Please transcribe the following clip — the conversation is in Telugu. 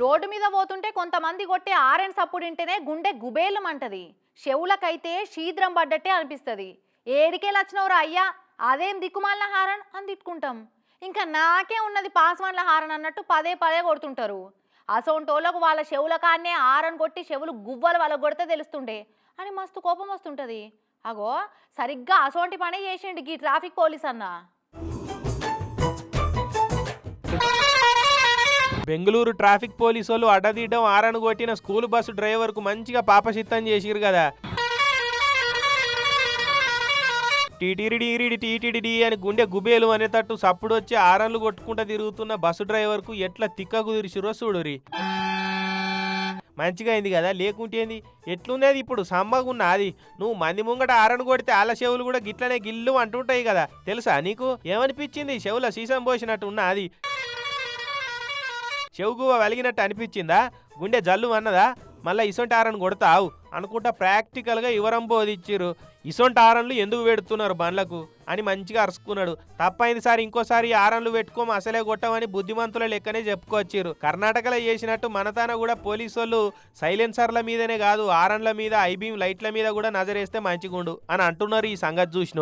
రోడ్డు మీద పోతుంటే కొంతమంది కొట్టే ఆరెంజ్ సప్పుడు గుండె గుండె గుబేలమంటది చెవులకైతే శీద్రం పడ్డట్టే అనిపిస్తుంది. ఏడికెళ్ళి అయ్యా అదేం దిక్కుమాలిన హారన్ అని తిట్టుకుంటాం. ఇంకా నాకే ఉన్నది పాస్వాన్ల హారన్ అన్నట్టు పదే పదే కొడుతుంటారు. అసోంటోళ్ళకు వాళ్ళ చెవుల కాన్నే ఆరన్ కొట్టి చెవులు గువ్వలు వాళ్ళ కొడితే తెలుస్తుండే అని మస్తు కోపం వస్తుంటది. అగో సరిగ్గా అసోంటి పనే చేసిండు ఈ ట్రాఫిక్ పోలీస్ అన్నా బెంగళూరు ట్రాఫిక్ పోలీసు వాళ్ళు అడ్డదీయడం ఆరను కొట్టిన స్కూల్ బస్సు డ్రైవర్కు మంచిగా పాపశిత్తం చేసిరు కదా. టీటీరిడి టీటీడిడి అని గుండె గుబేలు అనేటట్టు సప్పుడు వచ్చి ఆరన్లు కొట్టుకుంటా తిరుగుతున్న బస్సు డ్రైవర్కు ఎట్లా తిక్క కుదిరిసిరో చూడురి మంచిగా అయింది కదా లేకుంటేంది ఎట్లున్నది ఇప్పుడు? సమ్మగున్న అది. నువ్వు మంది ముంగట ఆరను కొడితే ఆల చెవులు కూడా గిట్లనే గిల్లు అంటుంటాయి కదా. తెలుసా నీకు? ఏమనిపించింది చెవుల సీసం పోసినట్టు ఉన్న అది. చెవుగువ వెలిగినట్టు అనిపించిందా? గుండె జల్లు అన్నదా? మళ్ళీ ఇసొంటి ఆరన్ కొడతావు? అనుకుంటా ప్రాక్టికల్గా ఇవరం బోధిచ్చిర్రు. ఇసొంటి ఆరన్లు ఎందుకు పెడుతున్నారు బండ్లకు? అని మంచిగా అరుచుకున్నాడు తప్పైంది సార్ ఇంకోసారి ఆరన్లు పెట్టుకోము అసలే కొట్టమని బుద్ధిమంతుల లెక్కనే చెప్పుకొచ్చారు కర్ణాటకలో చేసినట్టు మనతాన కూడా పోలీసు వాళ్ళు సైలెన్సర్ల మీదనే కాదు ఆరన్ల మీద ఐబీమ్ లైట్ల మీద కూడా నజరేస్తే మంచిగుండు అని అంటున్నారు ఈ సంగతి చూసిన